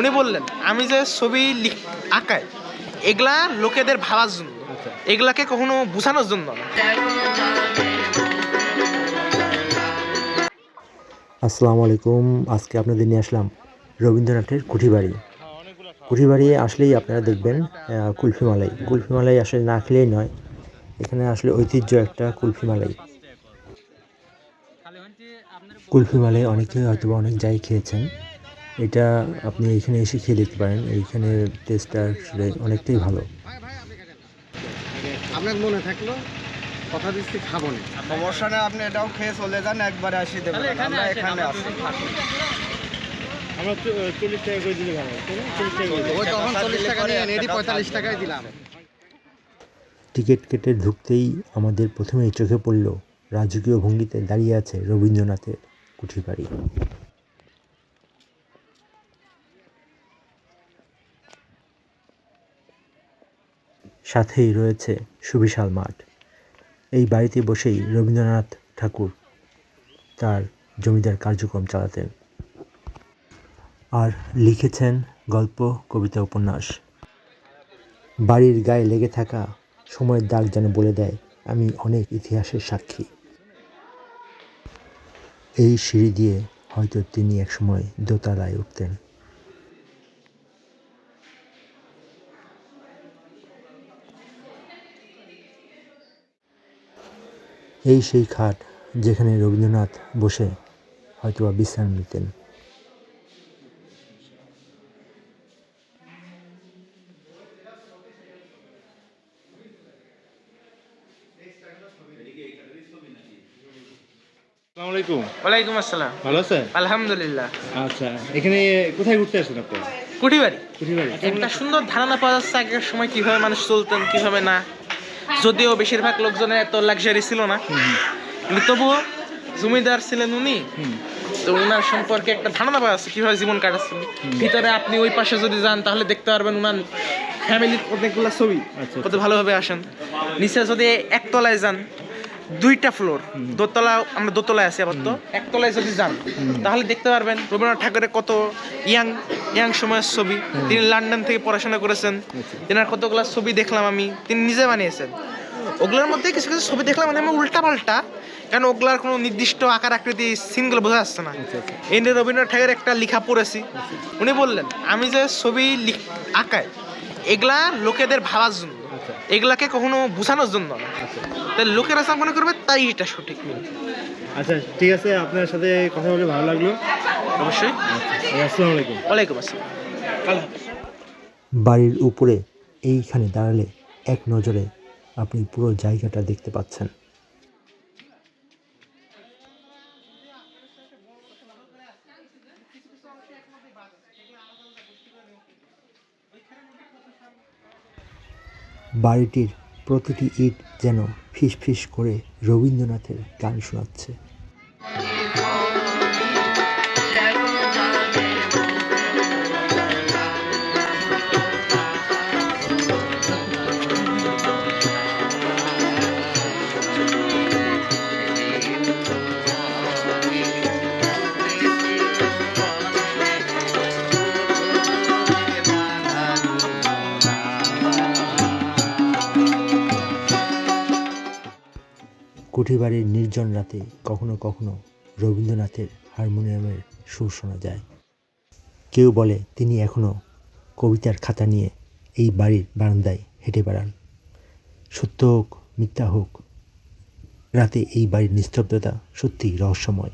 উনি বললেন আমি যে ছবি আঁকাই এগুলা লোকেদের ভাবার জন্য। এগুলাকে কখনো বোঝানোর জন্য আসসালামু আলাইকুম। আজকে আপনাদের নিয়ে আসলাম রবীন্দ্রনাথের কুঠিবাড়ি। কুঠিবাড়ি আসলেই আপনারা দেখবেন আহ, কুলফি মালাই কুলফি মালাই আসলে না খেলেই নয় এখানে আসলে ঐতিহ্য একটা কুলফি মালাই কুলফি মালাই অনেকে হয়তোবা অনেক জায়গায় খেয়েছেন। এটা আপনি এখানে এসে খেয়ে দেখতে পারেন। এইখানে টেস্টটা আসলে অনেকটাই ভালো। আপনার মনে থাকল কথা দিচ্ছি খাব না। সমস্যা নেই আপনি এটাও খেয়ে চলে যান একবারে আসি দেবেন আমরা এখানে আসি। আমরা চল্লিশ টাকা করে দিলে ভালো ওই তখন চল্লিশ টাকা নিয়ে পঁয়তাল্লিশ টাকায় দিলাম। টিকিট কেটে ঢুকতেই আমাদের প্রথমেই চোখে পড়ল রাজকীয় ভঙ্গিতে দাঁড়িয়ে আছে রবীন্দ্রনাথের কুঠিবাড়ি সাথেই রয়েছে সুবিশাল মাঠ। এই বাড়িতে বসেই রবীন্দ্রনাথ ঠাকুর তার জমিদার কার্যক্রম চালাতেন। আর লিখেছেন গল্প, কবিতা, উপন্যাস। বাড়ির গায়ে লেগে থাকা সময়ের দাগ যেন বলে দেয়, আমি অনেক ইতিহাসের সাক্ষী। এই সিঁড়ি দিয়ে হয়তো তিনি একসময় দোতলায় উঠতেন। এই সেই খাট যেখানে রবীন্দ্রনাথ বসে হয়তোবা বিশ্রাম নিতেন। ওয়ালাইকুম আসসালাম। ভালো আছেন? আলহামদুলিল্লাহ। আচ্ছা এখানে কোথায় ঘুরতে আসেন আপনারা কুঠিবাড়ি। কুঠিবাড়ি। একটা সুন্দর ধারণা পাওয়া যাচ্ছে আগের সময় কীভাবে মানুষ চলতেন কীভাবে না। যদিও বেশিরভাগ লোকজনের এত লাক্সারি ছিল না। কিন্তু তবুও জমিদার ছিলেন উনি। তো ওনার সম্পর্কে একটা ধারণা পাওয়া আছে কীভাবে জীবন কাটাচ্ছে ভিতরে আপনি ওই পাশে যদি যান তাহলে দেখতে পারবেন ওনার ফ্যামিলির অনেকগুলো ছবি। আচ্ছা। কত ভালোভাবে আসেন। নিচে যদি একতলায় যান দুইটা ফ্লোর দোতলা আমরা দোতলায় আছি আপাতত। একতলায় যদি যান তাহলে দেখতে পারবেন রবীন্দ্রনাথ ঠাকুরের কত ইয়াং ইয়াং সময়ের ছবি। তিনি লন্ডন থেকে পড়াশোনা করেছেন। তেনার কতগুলো ছবি দেখলাম আমি তিনি নিজে বানিয়েছেন। ওগুলোর মধ্যে কিছু কিছু ছবি দেখলাম মানে আমি উল্টা পাল্টা কারণ ওগুলার কোনো নির্দিষ্ট আকার আকৃতি সিনগুলো বোঝা যাচ্ছে না। এই নিয়ে রবীন্দ্রনাথ ঠাকুরের একটা লেখা পড়েছি। উনি বললেন আমি যে ছবি লিখ- আঁকাই এগুলা লোকেদের ভাবার জন্য আচ্ছা। এগুলাকে কখনো বোঝানোর জন্য না। আচ্ছা। তাই লোকেরা যা মনে করবে তাই এটা সঠিক আচ্ছা ঠিক আছে আপনার সাথে কথা বলে ভালো লাগল। অবশ্যই। আচ্ছা আসসালামু আলাইকুম। ওয়ালাইকুম আসসালাম। বাড়ির উপরে এইখানে দাঁড়ালে এক নজরে আপনি পুরো জায়গাটা দেখতে পাচ্ছেন। বাড়িটির প্রতিটি ইট যেন ফিস ফিস করে রবীন্দ্রনাথের গান শোনাচ্ছে। কুঠিবাড়ির নির্জন রাতে কখনো কখনো রবীন্দ্রনাথের হারমোনিয়ামের সুর শোনা যায়। কেউ বলে, তিনি এখনও কবিতার খাতা নিয়ে এই বাড়ির বারান্দায় হেঁটে বেড়ান। সত্য হোক, মিথ্যা হোক, রাতে এই বাড়ির নিস্তব্ধতা সত্যিই রহস্যময়।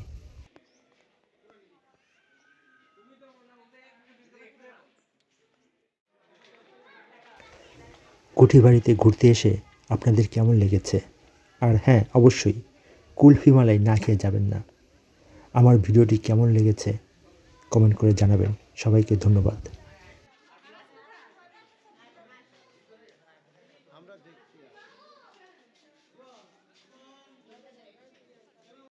কুঠি বাড়িতে ঘুরতে এসে আপনাদের কেমন লেগেছে? আর হ্যাঁ অবশ্যই কুলফি মালাই না খেয়ে যাবেন না। আমার ভিডিওটি কেমন লেগেছে, কমেন্ট করে জানাবেন। সবাইকে ধন্যবাদ।